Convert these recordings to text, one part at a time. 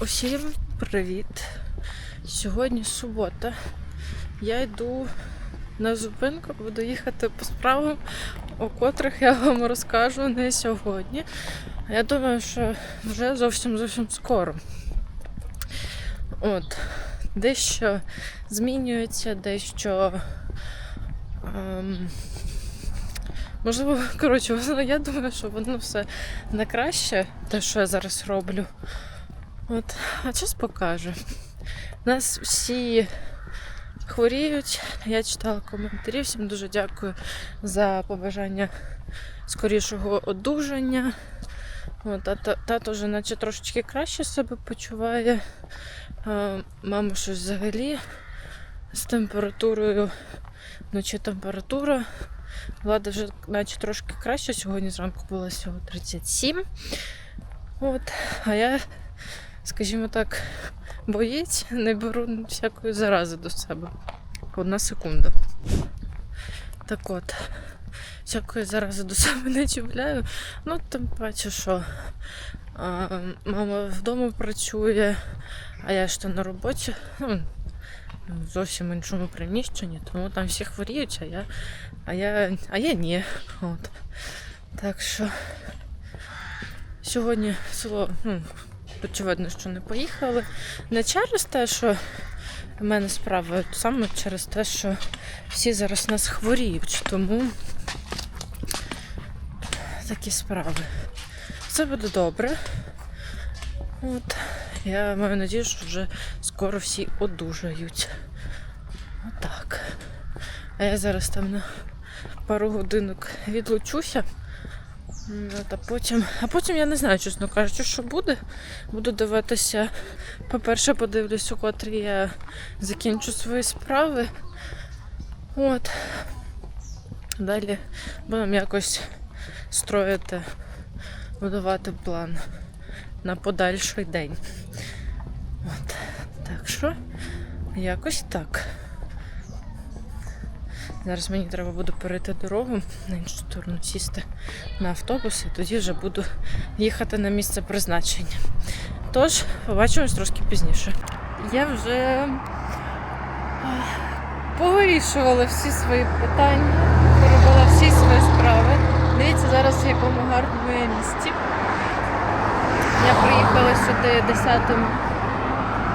Усім привіт! Сьогодні субота. Я йду на зупинку, буду їхати по справам, о котрих я вам розкажу не сьогодні. Я думаю, що вже зовсім зовсім скоро. От, дещо змінюється, дещо. Ем, можливо, коротше, я думаю, що воно все на краще, те, що я зараз роблю. От, а час покаже. Нас всі хворіють. Я читала коментарі. Всім дуже дякую за побажання скорішого одужання. От, тато, тато вже наче трошечки краще себе почуває. А, мама щось взагалі з температурою. Вночі температура. Влада вже наче трошки краще. Сьогодні зранку було всього 37. От, а я скажімо так, боєць, не беру всякої зарази до себе. Одна секунда. Так от, всякої зарази до себе не чіпляю. Ну, тим паче, що а, мама вдома працює, а я ж то на роботі. Ну, в зовсім іншому приміщенні, тому там всі хворіють, а я, а я, а я ні. От. Так що сьогодні село, ну, очевидно, що не поїхали. Не через те, що в мене справа, а саме через те, що всі зараз нас хворіють, тому такі справи. Все буде добре. От. Я маю надію, що вже скоро всі одужають. Отак. А я зараз там на пару годинок відлучуся. От, а потім, а потім я не знаю, чесно кажучи, що буде. Буду дивитися. По-перше, подивлюсь, у котрі я закінчу свої справи. От. Далі будемо якось строїти, будувати план на подальший день. От. Так що, якось так. Зараз мені треба буде перейти дорогу на іншу сторону, сісти на автобус і тоді вже буду їхати на місце призначення. Тож, побачимось трошки пізніше. Я вже повирішувала всі свої питання, поробила всі свої справи. Дивіться зараз в якому гарному я місті. Я приїхала сюди 10-м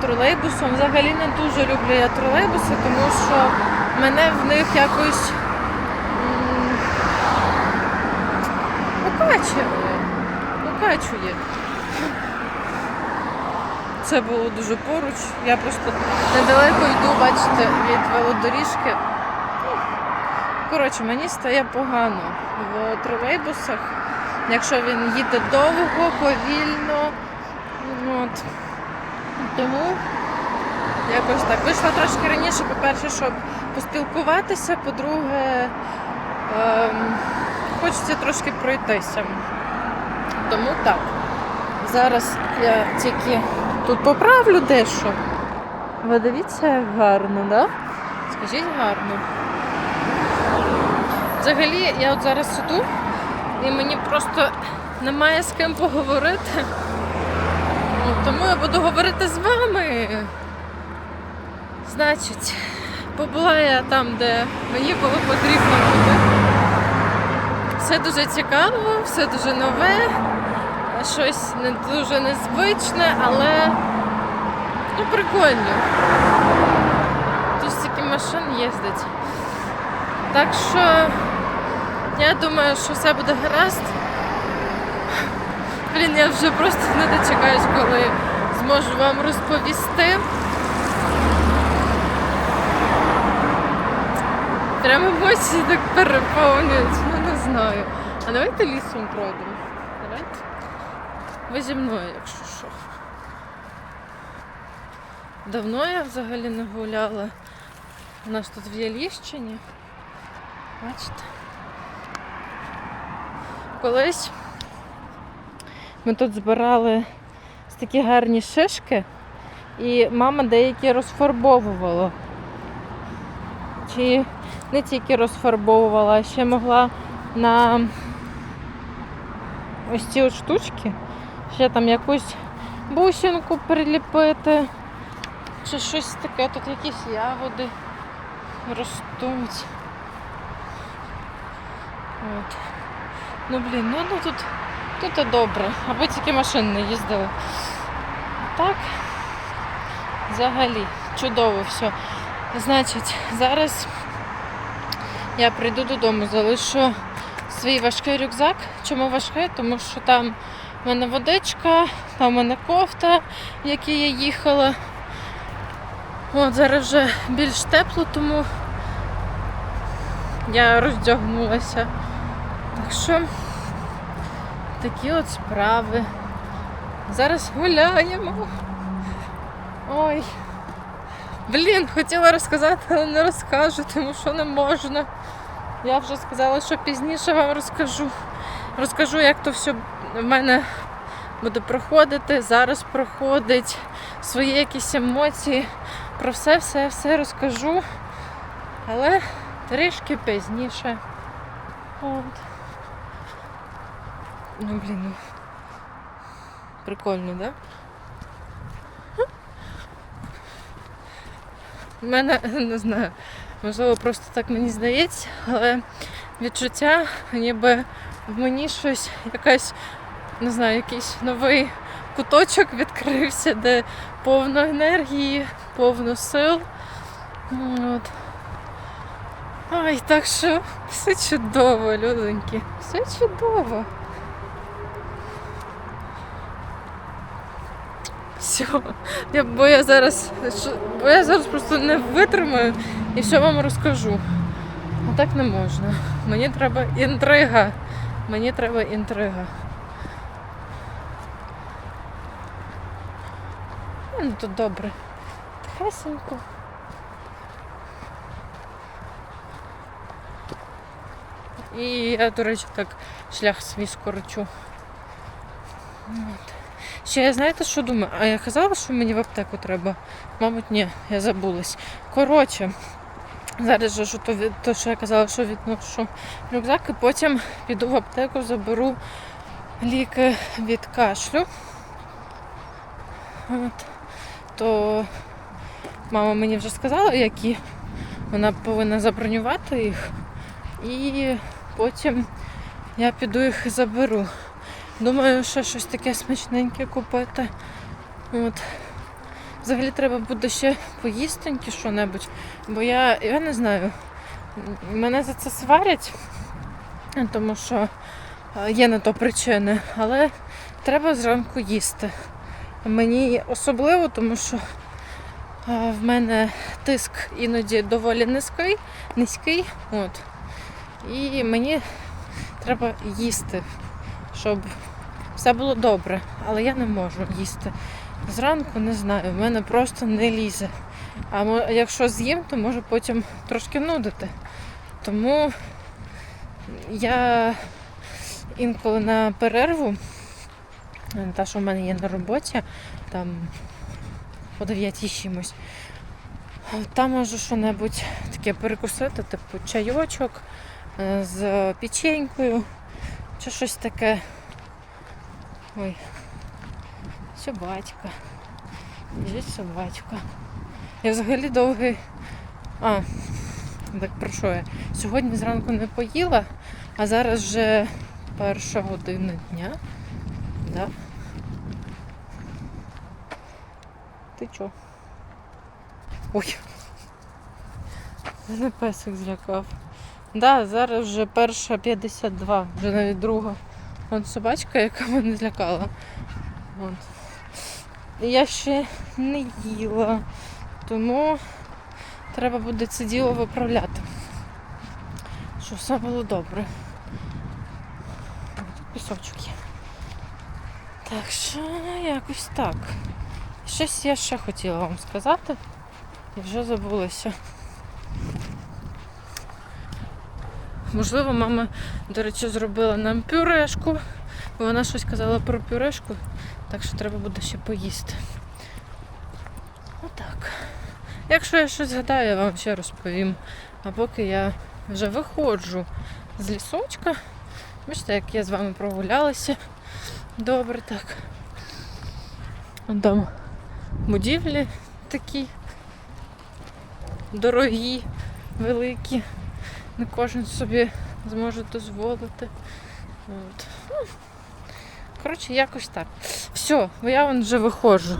тролейбусом. Взагалі не дуже люблю я тролейбуси, тому що мене в них якось м, укачує. Укачує. Це було дуже поруч. Я просто недалеко йду, бачите, від велодоріжки. Коротше, мені стає погано в тролейбусах, якщо він їде довго, повільно. От. Тому якось так. Вийшла трошки раніше, по-перше, щоб поспілкуватися, по-друге, ем, хочеться трошки пройтися. Тому так. Зараз я тільки тут поправлю дещо. Ви дивіться, як гарно, да? Скажіть гарно. Взагалі, я от зараз сиду, і мені просто немає з ким поговорити. Тому я буду говорити з вами. Значить, побула я там, де мені було потрібно бути. Все дуже цікаво, все дуже нове, щось не дуже незвичне, але ну, прикольно. Тут стільки машин їздить. Так що я думаю, що все буде гаразд. Блін, я вже просто не дочекаюсь, коли зможу вам розповісти. Прямо емоції так переповнюють, ну не знаю. А давайте лісом пройдемо. Давайте. Ви зі мною, якщо що. Давно я взагалі не гуляла. У нас тут в Яліщині. Бачите? Колись ми тут збирали такі гарні шишки, і мама деякі розфарбовувала. Чи не тільки розфарбовувала, а ще могла на ось ці от штучки ще там якусь бусинку приліпити. Чи щось таке, тут якісь ягоди ростуть. От. Ну блін, ну, ну тут, тут і добре, аби тільки машини не їздили. Так, взагалі, чудово все. Значить, зараз я прийду додому, залишу свій важкий рюкзак. Чому важкий? Тому що там в мене водичка, там в мене кофта, в якій я їхала. От зараз вже більш тепло, тому я роздягнулася. Так що такі от справи. Зараз гуляємо. Ой. Блін, хотіла розказати, але не розкажу, тому що не можна. Я вже сказала, що пізніше вам розкажу. Розкажу, як то все в мене буде проходити, зараз проходить, свої якісь емоції. Про все, все, все розкажу. Але трішки пізніше. От. Ну, блін, ну. Прикольно, да? У мене не знаю, можливо, просто так мені здається, але відчуття, ніби в мені щось, якась, не знаю, якийсь новий куточок відкрився, де повно енергії, повно сил. От. Ай, так що все чудово, людоньки, все чудово. Все. Я, бо я зараз. Бо я зараз просто не витримаю і все вам розкажу. А так не можна. Мені треба інтрига. Мені треба інтрига. Ну тут добре. Тихесенько. І я, до речі, так шлях свій скорочу. От. Ще я знаєте, що думаю? А я казала, що мені в аптеку треба? Мабуть, ні, я забулась. Коротше, зараз же що то, то, що я казала, що відношу рюкзак, і потім піду в аптеку, заберу ліки від кашлю. От. То мама мені вже сказала, які вона повинна забронювати їх. І потім я піду їх і заберу. Думаю, що щось таке смачненьке купити. От. Взагалі треба буде ще поїстеньки що-небудь, бо я, я не знаю, мене за це сварять, тому що е, є на то причини, але треба зранку їсти. Мені особливо, тому що е, в мене тиск іноді доволі низький, низький. От. І мені треба їсти, щоб все було добре, але я не можу їсти. Зранку не знаю, в мене просто не лізе. А якщо з'їм, то може потім трошки нудити. Тому я інколи на перерву, та, що в мене є на роботі, там по 9 чимось, там можу що-небудь таке перекусити, типу чайочок е, з печенькою чи щось таке. Ой, собачка. Біжить собачка. Я взагалі довгий. А, так про що я? Сьогодні зранку не поїла, а зараз вже перша година дня. Да? Ти чо? Ой. Мене песик злякав. Да, зараз вже перша 52, вже навіть друга. Вон собачка, яка мене злякала. І Я ще не їла, тому треба буде це діло виправляти. Щоб все було добре. Тут пісочок є. Так що якось так. Щось я ще хотіла вам сказати і вже забулася. Можливо, мама, до речі, зробила нам пюрешку. Вона щось казала про пюрешку, так що треба буде ще поїсти. Отак. Якщо я щось згадаю, я вам ще розповім. А поки я вже виходжу з лісочка. Бачите, як я з вами прогулялася. Добре так. Там будівлі такі дорогі, великі. Не кожен собі зможе дозволити. От. Ну, Коротше, якось так. Все, я вон вже виходжу.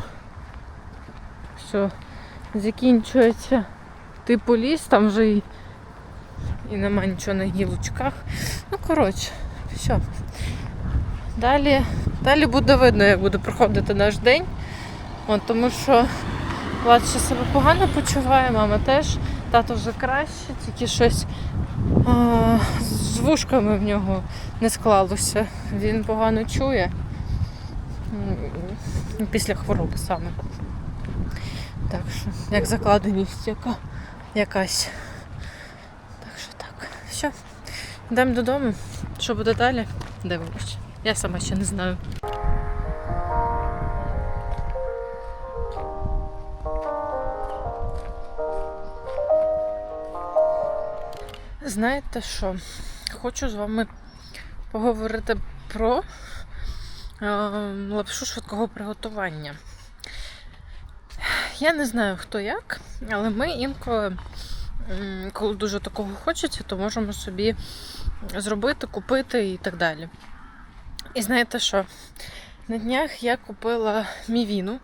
Все, закінчується типу ліс, там вже і, і нема нічого на гілочках. Ну, коротше, все. Далі, далі буде видно, як буде проходити наш день. От, тому що Влад ще себе погано почуває, мама теж, тато вже краще, тільки щось з вушками в нього не склалося. Він погано чує. Після хвороби саме. Так що, як закладеність яка, якась. Так що так. Все. Йдемо додому. Що буде далі? Дивимось. Я сама ще не знаю. Знаєте що? Хочу з вами поговорити про е, лапшу швидкого приготування. Я не знаю хто як, але ми інколи, коли дуже такого хочеться, то можемо собі зробити, купити і так далі. І знаєте що? На днях я купила мівіну.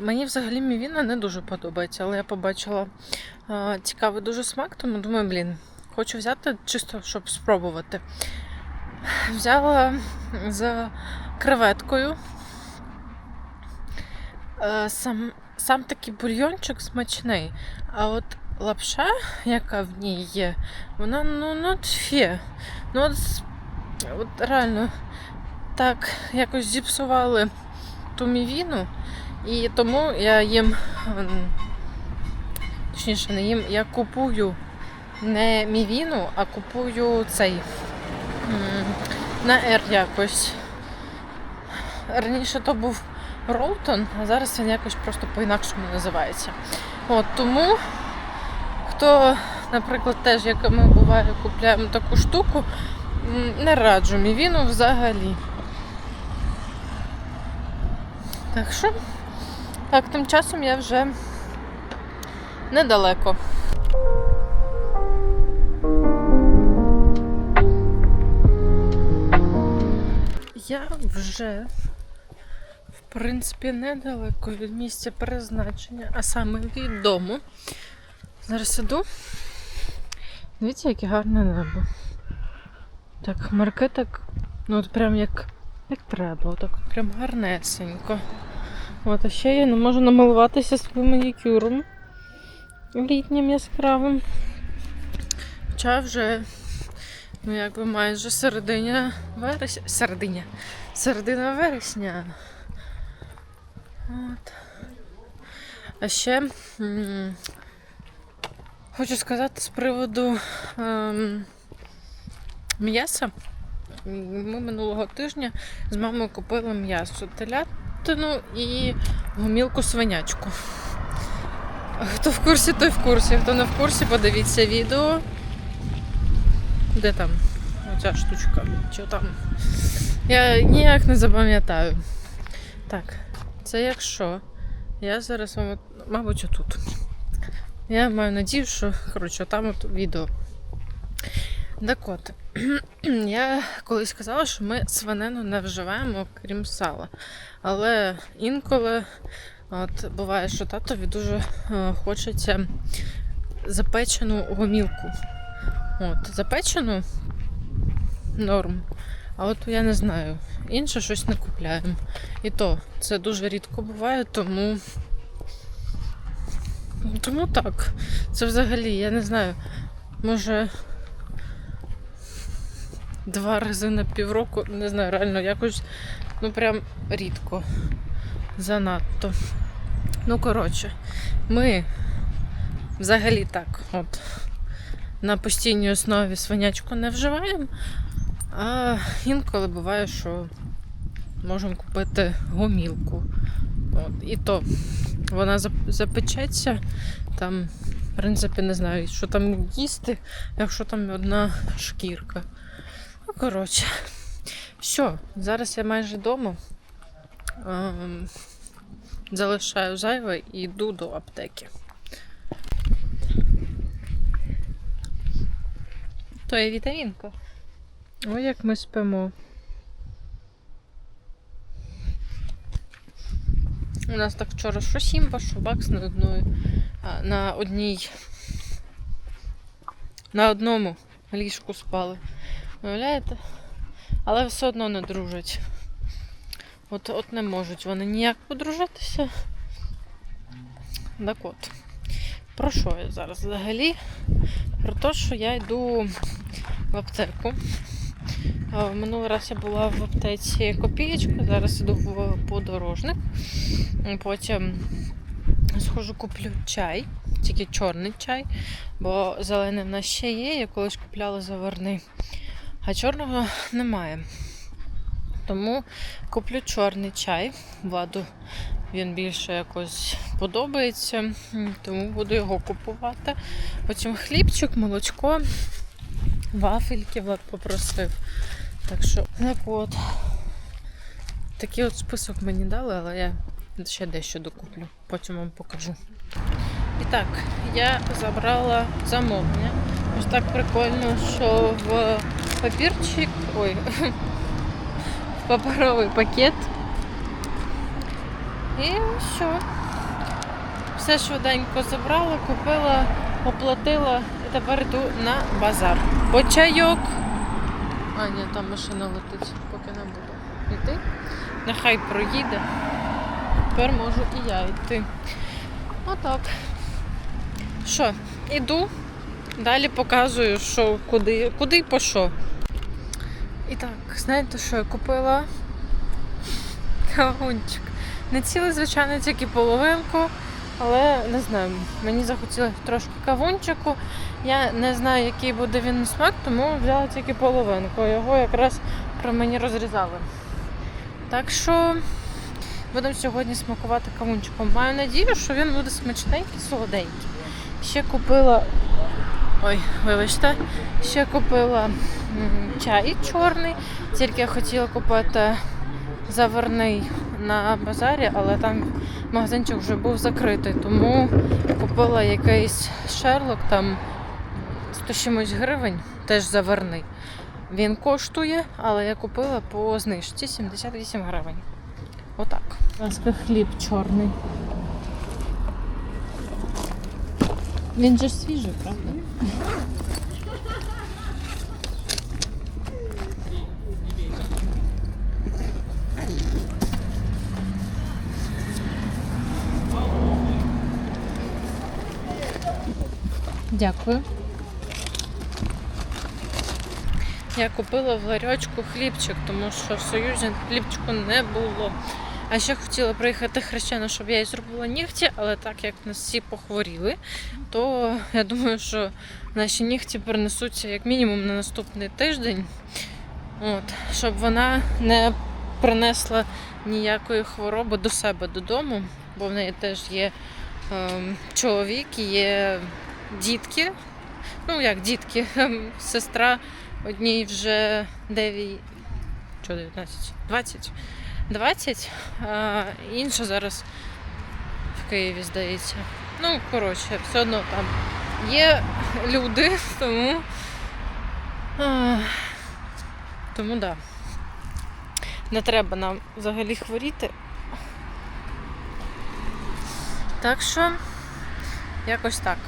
Мені взагалі мівіна не дуже подобається, але я побачила цікавий дуже смак, тому думаю, блін, хочу взяти чисто, щоб спробувати. Взяла за креветкою. Е, Сам, сам такий бульйончик смачний. А от лапша, яка в ній є, вона ну, ну тфє. Ну от, от реально так якось зіпсували ту мівіну. І тому я їм, точніше, не їм, я купую не мівіну, а купую цей на R якось. Раніше то був Ролтон, а зараз він якось просто по-інакшому називається. От тому, хто, наприклад, теж, як ми буває, купляємо таку штуку, не раджу мівіну взагалі. Так що, так, тим часом я вже недалеко. Я вже, в принципі, недалеко від місця призначення, а саме від дому. Зараз іду. Дивіться, яке гарне небо. Так, хмарки так, ну от прям як, як треба, отак от прям гарнесенько. От, а ще я не можу намалуватися своїм манікюром літнім яскравим. Хоча вже Ну, якби майже серединя вересня. Серединя. Середина вересня. От. А ще м, хочу сказати з приводу ем, м'яса. Ми минулого тижня з мамою купили м'ясо телятину і гумілку свинячку. Хто в курсі, той в курсі. Хто не в курсі, подивіться відео. Де там оця штучка? Що там? Я ніяк не запам'ятаю. Так, це якщо. Я зараз вам, мабуть, отут. Я маю надію, що коротше, там от відео. Так от, я колись казала, що ми свинину не вживаємо, крім сала. Але інколи от, буває, що татові дуже е, хочеться запечену гомілку. От, запечену норм. А от я не знаю. Інше щось не купляємо. І то це дуже рідко буває, тому. Тому так. Це взагалі, я не знаю, може два рази на півроку, не знаю, реально якось, ну прям рідко. Занадто. Ну, коротше, ми взагалі так, от на постійній основі свинячку не вживаємо. А інколи буває, що можемо купити гомілку. От, і то вона запечеться. Там, в принципі, не знаю, що там їсти, якщо там одна шкірка. Ну, коротше, все, зараз я майже вдома. Ем, залишаю зайве і йду до аптеки. То є вітамінка. Ой, як ми спимо. У нас так вчора що Сімба, що Бакс на одної, на одній. На одному ліжку спали. Уявляєте? Але все одно не дружать. От, от не можуть вони ніяк подружитися. Так от. Про що я зараз взагалі? Про те, що я йду в аптеку. Минулий раз я була в аптеці Копієчка, зараз іду в подорожник. Потім схожу, куплю чай, тільки чорний чай, бо зелений в нас ще є, я колись купляла заварний, а чорного немає. Тому куплю чорний чай. Владу він більше якось подобається, тому буду його купувати. Потім хлібчик, молочко, вафельки попросив. Так що, так от. Такий от список мені дали, але я ще дещо докуплю. Потім вам покажу. І так, я забрала замовлення. Ось так прикольно, що в папірчик. Ой, в паперовий пакет. І все. Все швиденько забрала, купила, оплатила і тепер йду на базар. По чайок. А, ні, там машина летить, поки не буду йти. Нехай проїде. Тепер можу і я йти. Отак. Що, іду, далі показую, що куди, куди і по що. І так, знаєте, що я купила? Кавунчик. Не цілий, звичайно, тільки половинку, але не знаю, мені захотілося трошки кавунчику. Я не знаю, який буде він смак, тому взяла тільки половинку. Його якраз про мені розрізали. Так що будемо сьогодні смакувати кавунчиком. Маю надію, що він буде смачненький, солоденький. Ще купила. Ой, вибачте, ще купила чай чорний, тільки я хотіла купити заварний на базарі, але там магазинчик вже був закритий, тому купила якийсь шерлок там 100 чимось гривень, теж заварний. Він коштує, але я купила по знижці 78 гривень. Отак. Будь ласка, хліб чорний. Він же свіжий, правда? Дякую. Я купила в ларьочку хлібчик, тому що в Союзі хлібчику не було. А ще хотіла приїхати хрещена, щоб я їй зробила нігті, але так як нас всі похворіли, то я думаю, що наші нігті перенесуться як мінімум на наступний тиждень. От, щоб вона не принесла ніякої хвороби до себе додому, бо в неї теж є ем, чоловік, є дітки. Ну, як дітки, ем, сестра одній вже 9, що 19? 20. 20, а інша зараз в Києві, здається. Ну, коротше, все одно там є люди, тому. а, Тому да. Не треба нам взагалі хворіти. Так що, якось так.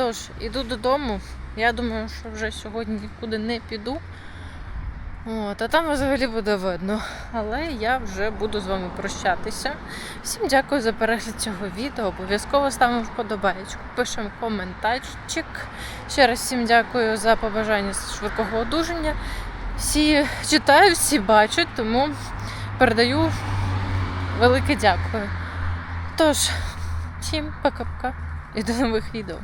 Тож, іду додому. Я думаю, що вже сьогодні нікуди не піду. От, а там взагалі буде видно. Але я вже буду з вами прощатися. Всім дякую за перегляд цього відео. Обов'язково ставимо вподобайку, пишемо коментарчик. Ще раз всім дякую за побажання швидкого одужання. Всі читаю, всі бачать, тому передаю велике дякую. Тож, всім пока-пока і до нових відео.